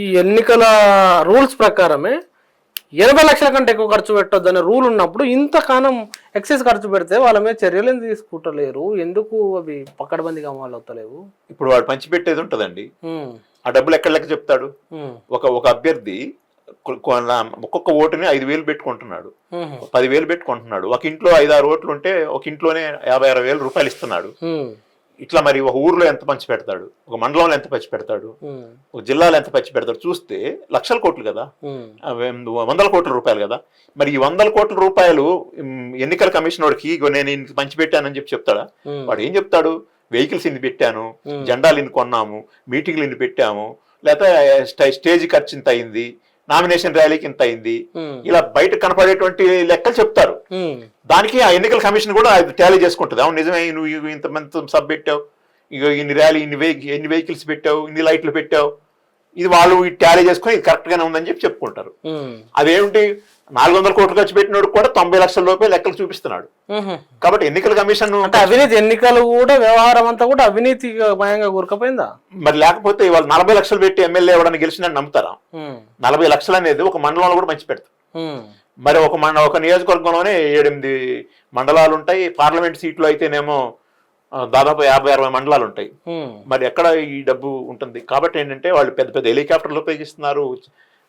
ఈ ఎన్నికల రూల్స్ ప్రకారమే ఎనభై లక్షల కంటే ఎక్కువ ఖర్చు పెట్టొద్దు అనే రూల్ ఉన్నప్పుడు ఇంతకాలం ఎక్సెస్ ఖర్చు పెడితే వాళ్ళ మీద చర్యలు ఎందుకు తీసుకుంటలేరు? ఎందుకు అవి పక్కడబందిగా అమలు అవుతలేవు? ఇప్పుడు వాడు పంచిపెట్టేది ఉంటుందండి. ఆ డబ్బులు ఎక్కడ లెక్క చెప్తాడు? ఒక ఒక అభ్యర్థి ఒక్కొక్క ఓటుని ఐదు వేలు పెట్టుకుంటున్నాడు. పదివేలు పెట్టుకుంటున్నాడు. ఒక ఇంట్లో ఐదు ఆరు ఓట్లు ఉంటే ఒక ఇంట్లోనే యాభై అరవై వేలు రూపాయలు ఇస్తున్నాడు. ఇట్లా మరి ఒక ఊర్లో ఎంత పంచి పెడతాడు? ఒక మండలంలో ఎంత పంచి పెడతాడు? ఒక జిల్లాలో ఎంత పంచి పెడతాడు? చూస్తే లక్షల కోట్లు కదా? వందల కోట్ల రూపాయలు కదా? మరి ఈ వందల కోట్ల రూపాయలు ఎన్నికల కమిషన్ వాడికి నేను పంచి పెట్టానని చెప్పి చెప్తాడా? వాడు ఏం చెప్తాడు? వెహికల్స్ ఇన్ని పెట్టాను. జెండాలు ఇన్ని కొన్నాము మీటింగ్లు ఇన్ని పెట్టాము లేకపోతే స్టేజ్ ఖర్చు ఇంత అయింది నామినేషన్ ర్యాలీకి ఇంత అయింది. ఇలా బయట కనపడేటువంటి లెక్కలు చెప్తారు. దానికి ఆ ఎన్నికల కమిషన్ కూడా టాలీ చేసుకుంటుంది. అవును నిజమే నువ్వు ఇంతమంది సబ్ పెట్టావు. ఇక ఇన్ని ర్యాలీ ఇన్ని వెహి ఎన్ని వెహికల్స్ పెట్టావు ఇన్ని లైట్లు పెట్టావు. ఇది వాళ్ళు టాలీ చేసుకొని ఇది కరెక్ట్ గానే ఉందని చెప్పి చెప్పుకుంటారు. అదేమిటి? నాలుగు వందల కోట్లు ఖర్చు పెట్టినోడు కూడా తొంభై లక్షల లోపే లెక్కలు చూపిస్తున్నాడు. కాబట్టి ఎన్నికల కమిషన్ అంటే అవినీతి ఎన్నికలు కూడా వ్యవహారం అంతా కూడా అవినీతి భయంగా కూరకపోయిందా మరి లేకపోతే ఇవాళ నలభై లక్షలు పెట్టి ఎమ్మెల్యే ఎవడని గెలిచినట్టు నమ్ముతారా? నలభై లక్షలు అనేది ఒక మండలంలో కూడా మంచి పెడతారు. ఉమ్, మరి ఒక మండ ఒక నియోజకవర్గంలోనే ఏడెనిమిది మండలాలు ఉంటాయి. పార్లమెంట్ సీట్లు అయితేనేమో దాదాపు యాభై అరవై మండలాలు ఉంటాయి. మరి ఎక్కడ ఈ డబ్బు ఉంటుంది? కాబట్టి ఏంటంటే వాళ్ళు పెద్ద పెద్ద హెలికాప్టర్లు ఉపయోగిస్తున్నారు.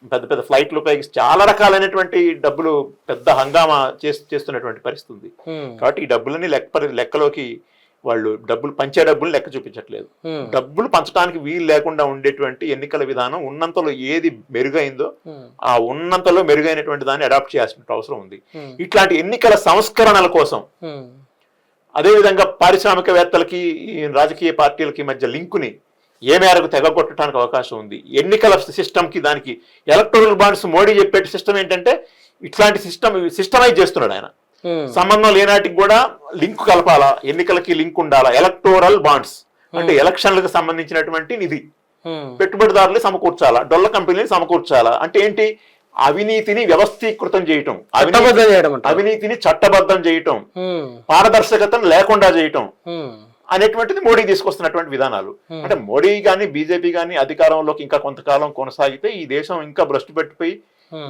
పెద్ద పెద్ద ఫ్లైట్లు ఉపయోగిస్తూ చాలా రకాలైనటువంటి డబ్బులు పెద్ద హంగామా చేస్- చేస్తున్నటువంటి పరిస్థితి ఉంది కాబట్టి ఈ డబ్బులని లెక్క లెక్కలోకి వాళ్ళు డబ్బులు పంచే డబ్బులు లెక్క చూపించట్లేదు. డబ్బులు పంచడానికి వీలు లేకుండా ఉండేటువంటి ఎన్నికల విధానం ఉన్నంతలో ఏది మెరుగైందో ఆ ఉన్నంతలో మెరుగైనటువంటి దాన్ని అడాప్ట్ చేయాల్సిన అవసరం ఉంది. ఇట్లాంటి ఎన్నికల సంస్కరణల కోసం అదేవిధంగా పారిశ్రామికవేత్తలకి రాజకీయ పార్టీలకి మధ్య లింకుని ఏ మేరకు తెగగొట్టడానికి అవకాశం ఉంది? ఎన్నికల సిస్టమ్కి దానికి ఎలక్టోరల్ బాండ్స్ మోడీ చెప్పే సిస్టమ్ ఏంటంటే ఇట్లాంటి సిస్టమ్ సిస్టమైజ్ చేస్తున్నాడు ఆయన. సంబంధం లేనాటికి కూడా లింక్ కలపాలా? ఎన్నికలకి లింక్ ఉండాలా? Electoral bonds. అంటే ఎలక్షన్లకు సంబంధించినటువంటి నిధి. పెట్టుబడిదారులు సమకూర్చాలా? డొల్ల కంపెనీలు సమకూర్చాలా? అంటే ఏంటి? అవినీతిని వ్యవస్థీకృతం చేయటం. అవినీతిని చట్టబద్ధం చేయటం. పారదర్శకతను లేకుండా చేయటం. అనేటువంటిది మోడీ తీసుకొస్తున్నటువంటి విధానాలు. అంటే మోడీ కానీ బీజేపీ కానీ అధికారంలోకి ఇంకా కొంతకాలం కొనసాగితే ఈ దేశం ఇంకా భ్రష్టు పెట్టిపోయి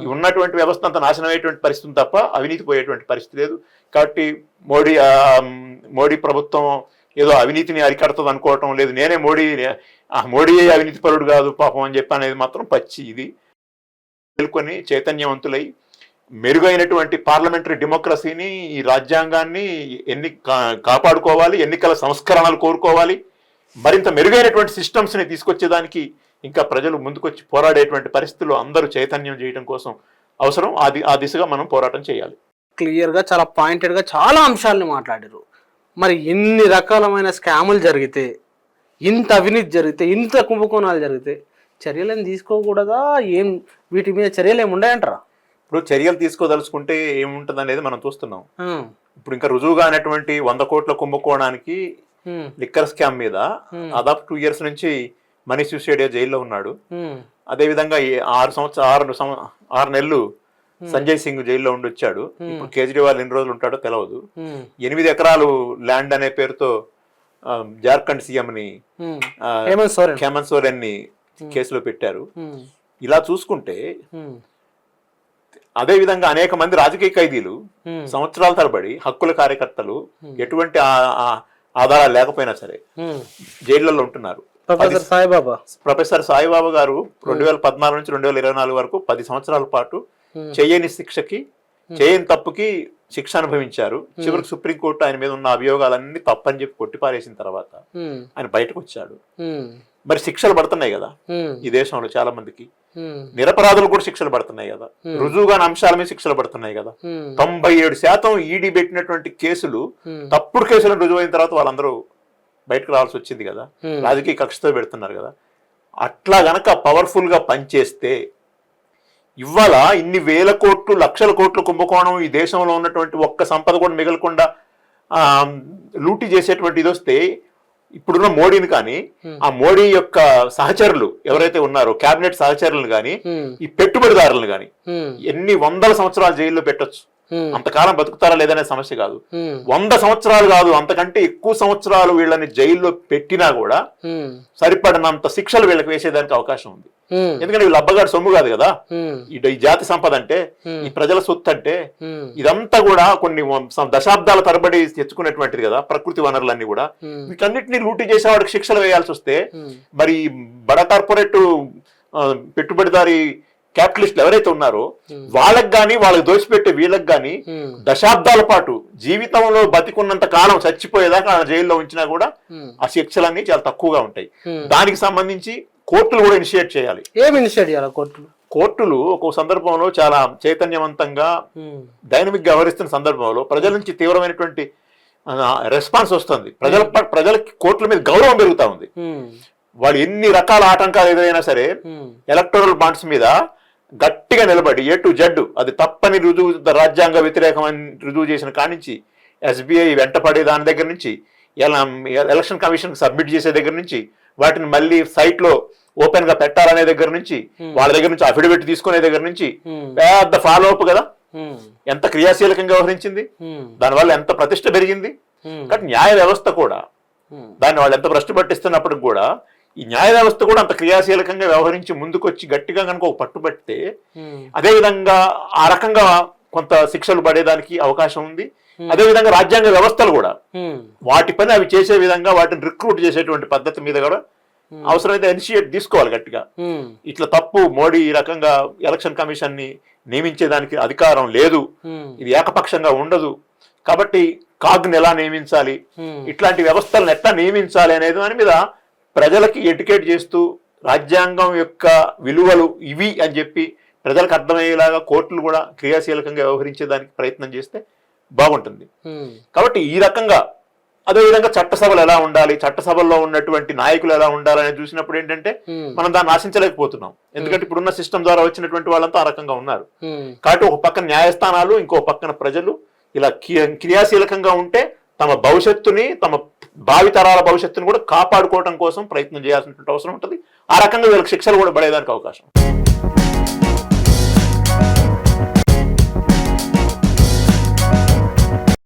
ఈ ఉన్నటువంటి వ్యవస్థ అంత నాశనం అయ్యేటువంటి పరిస్థితి తప్ప అవినీతి పోయేటువంటి పరిస్థితి లేదు. కాబట్టి మోడీ మోడీ ప్రభుత్వం ఏదో అవినీతిని అరికడుతుంది అనుకోవటం లేదు. నేనే మోడీ ఆ, మోడీ అవినీతి పరుడు కాదు పాపం అని చెప్పి అనేది మాత్రం పచ్చి ఇది. చైతన్యవంతులై మెరుగైనటువంటి పార్లమెంటరీ డెమోక్రసీని ఈ రాజ్యాంగాన్ని ఎన్ని కా- కాపాడుకోవాలి ఎన్నికల సంస్కరణలు కోరుకోవాలి మరింత మెరుగైనటువంటి సిస్టమ్స్ని తీసుకొచ్చేదానికి ఇంకా ప్రజలు ముందుకొచ్చి పోరాడేటువంటి పరిస్థితుల్లో అందరూ చైతన్యం చేయడం కోసం అవసరం. ఆ ది- ఆ దిశగా మనం పోరాటం చేయాలి. క్లియర్గా చాలా పాయింటెడ్గా చాలా అంశాలని మాట్లాడారు. మరి ఎన్ని రకాలమైన స్కాములు జరిగితే ఇంత అవినీతి జరిగితే ఇంత కుంభకోణాలు జరిగితే చర్యలను తీసుకోకూడదా? ఏం వీటి మీద చర్యలు ఏమి ఉన్నాయంటారా ఇప్పుడు చర్యలు తీసుకోదలుచుకుంటే ఏముంటుంది అనేది మనం చూస్తున్నాం. ఇప్పుడు ఇంకా రుజువుగా అయినటువంటి వంద కోట్ల కుంభకోణానికి లిక్కర్ స్కామ్ మీద. దాదాపు టూ ఇయర్స్ నుంచి మనీష్ సిసోడియా జైల్లో ఉన్నాడు. ఉమ్, అదేవిధంగా ఈ ఆరు సంవత్సరం ఆరు ఆరు నెలలు సంజయ్ సింగ్ జైల్లో ఉండి వచ్చాడు ఇప్పుడు కేజ్రీవాల్ ఎన్ని రోజులు ఉంటాడో తెలియదు ఎనిమిది ఎకరాలు ల్యాండ్ అనే పేరుతో జార్ఖండ్ సీఎం ని హేమంత్ సోరెన్. ని కేసులో పెట్టారు. ఇలా చూసుకుంటే ఉమ్, అదే విధంగా అనేక మంది రాజకీయ ఖైదీలు సంవత్సరాల తరబడి హక్కుల కార్యకర్తలు ఎటువంటి ఆధారాలు లేకపోయినా సరే. జైళ్ళలో ఉంటున్నారు. ప్రొఫెసర్ సాయిబాబా. ప్రొఫెసర్ సాయిబాబా గారు రెండు వేల పద్నాలుగు నుంచి రెండు వేల ఇరవై నాలుగు వరకు పది సంవత్సరాల పాటు. చేయని శిక్షకి చేయని తప్పుకి శిక్ష అనుభవించారు. చివరికి సుప్రీంకోర్టు ఆయన మీద ఉన్న అభియోగాలన్నీ తప్పని చెప్పి కొట్టిపారేసిన తర్వాత ఆయన బయటకు వచ్చాడు. మరి శిక్షలు పడుతున్నాయి కదా ఈ దేశంలో చాలా మందికి నిరపరాధులు కూడా శిక్షలు పడుతున్నాయి కదా. రుజువుగాని అంశాల మీద శిక్షలు పడుతున్నాయి కదా. తొంభై ఏడు శాతం ఈడీ పెట్టినటువంటి కేసులు తప్పుడు కేసులను రుజువైన తర్వాత వాళ్ళందరూ బయటకు రావాల్సి వచ్చింది కదా. రాజకీయ కక్షతో పెడుతున్నారు కదా. అట్లా గనక పవర్ఫుల్గా పనిచేస్తే ఇవాళ ఇన్ని వేల కోట్లు లక్షల కోట్ల కుంభకోణం ఈ దేశంలో ఉన్నటువంటి ఒక్క సంపద కూడా మిగలకుండా ఆ, లూటీ చేసేటువంటి ఇది వస్తే ఇప్పుడున్న మోడీని కానీ ఆ మోడీ యొక్క సహచరులు ఎవరైతే ఉన్నారో కేబినెట్ సహచరులను కానీ ఈ పెట్టుబడిదారులను కానీ ఎన్ని వందల సంవత్సరాలు జైల్లో పెట్టొచ్చు. అంతకాలం బతుకుతారా లేదనే సమస్య కాదు. వంద సంవత్సరాలు కాదు అంతకంటే ఎక్కువ సంవత్సరాలు వీళ్ళని జైల్లో పెట్టినా కూడా సరిపడినంత శిక్షలు వీళ్ళకి వేసేదానికి అవకాశం ఉంది. ఎందుకంటే వీళ్ళు అబ్బగాడు సొమ్ము కాదు కదా. ఈ జాతి సంపద అంటే. ఈ ప్రజల సొత్తు అంటే ఇదంతా కూడా కొన్ని దశాబ్దాల తరబడి తెచ్చుకునేటువంటిది కదా ప్రకృతి వనరులన్నీ కూడా. వీటన్నిటిని లూటీ చేసేవాడికి శిక్షలు వేయాల్సి వస్తే మరి బడా కార్పొరేట్ పెట్టుబడిదారి క్యాపిటలిస్టులు ఎవరైతే ఉన్నారో. వాళ్ళకి గాని వాళ్ళకి దోచిపెట్టే వీళ్ళకి గాని దశాబ్దాల పాటు జీవితంలో బతికున్నంత కాలం చచ్చిపోయేదాకా ఆ జైల్లో ఉంచినా కూడా ఆ శిక్షలన్నీ చాలా తక్కువగా ఉంటాయి. దానికి సంబంధించి కోర్టులు కూడా ఇనిషియేట్ చేయాలి. ఏమి ఇనిషియేట్ చేయాలి కోర్టులు? కోర్టులు ఒక సందర్భంలో చాలా చైతన్యవంతంగా డైనమిక్గా వ్యవహరిస్తున్న సందర్భంలో ప్రజల నుంచి తీవ్రమైనటువంటి రెస్పాన్స్ వస్తుంది. ప్రజల ప్రజలకి కోర్టుల మీద గౌరవం పెరుగుతా ఉంది. వాళ్ళు ఎన్ని రకాల ఆటంకాలు ఎదురైనా సరే ఎలక్టోరల్ బాండ్స్ మీద గట్టిగా నిలబడి ఏ టు జడ్ అది తప్పని రుజువు రాజ్యాంగ వ్యతిరేకమని రుజువు చేసిన కానించి ఎస్బీఐ వెంటపడే దాని దగ్గర నుంచి ఎలా ఎలక్షన్ కమిషన్ సబ్మిట్ చేసే దగ్గర నుంచి వాటిని మళ్ళీ సైట్లో ఓపెన్గా పెట్టాలనే దగ్గర నుంచి వాళ్ళ దగ్గర నుంచి అఫిడవిట్ తీసుకునే దగ్గర నుంచి పెద్ద ఫాలో అప్ కదా ఎంత క్రియాశీలకంగా వ్యవహరించింది? దానివల్ల ఎంత ప్రతిష్ట పెరిగింది? కానీ న్యాయ వ్యవస్థ కూడా దాన్ని వాళ్ళు ఎంత భ్రష్టు పట్టిస్తున్నప్పటికి కూడా ఈ న్యాయ వ్యవస్థ కూడా అంత క్రియాశీలకంగా వ్యవహరించి ముందుకొచ్చి గట్టిగా కనుక ఒక పట్టుబట్టితే ఉమ్, అదే విధంగా ఆ రకంగా కొంత శిక్షలు పడేదానికి అవకాశం ఉంది. అదే విధంగా రాజ్యాంగ వ్యవస్థలు కూడా. వాటి పని అవి చేసే విధంగా వాటిని రిక్రూట్ చేసేటువంటి పద్ధతి మీద కూడా అవసరమైతే ఇనిషియేట్ తీసుకోవాలి గట్టిగా. ఇట్లా తప్పు మోడీ ఈ రకంగా ఎలక్షన్ కమిషన్ని నియమించేదానికి అధికారం లేదు. ఇది ఏకపక్షంగా ఉండదు. కాబట్టి కాగ్ని ఎలా నియమించాలి? ఇట్లాంటి వ్యవస్థలను ఎట్లా నియమించాలి అనేది దాని మీద ప్రజలకి ఎడ్యుకేట్ చేస్తూ రాజ్యాంగం యొక్క విలువలు ఇవి అని చెప్పి ప్రజలకు అర్థమయ్యేలాగా కోర్టులు కూడా క్రియాశీలకంగా వ్యవహరించేదానికి ప్రయత్నం చేస్తే బాగుంటుంది. కాబట్టి ఈ రకంగా అదేవిధంగా చట్టసభలు ఎలా ఉండాలి చట్టసభల్లో ఉన్నటువంటి నాయకులు ఎలా ఉండాలి అనేది చూసినప్పుడు ఏంటంటే మనం దాన్ని ఆశించలేకపోతున్నాం. ఎందుకంటే ఇప్పుడున్న సిస్టమ్ ద్వారా వచ్చినటువంటి వాళ్ళంతా ఆ రకంగా ఉన్నారు. కాబట్టి ఒక పక్కన న్యాయస్థానాలు ఇంకో పక్కన ప్రజలు ఇలా క్రి- క్రియాశీలకంగా ఉంటే తమ భవిష్యత్తుని తమ భావితరాల భవిష్యత్తును కూడా కాపాడుకోవడం కోసం ప్రయత్నం చేయాల్సినటువంటి అవసరం ఉంటుంది. ఆ రకంగా వీళ్ళకి శిక్షలు కూడా పడేదానికి అవకాశం.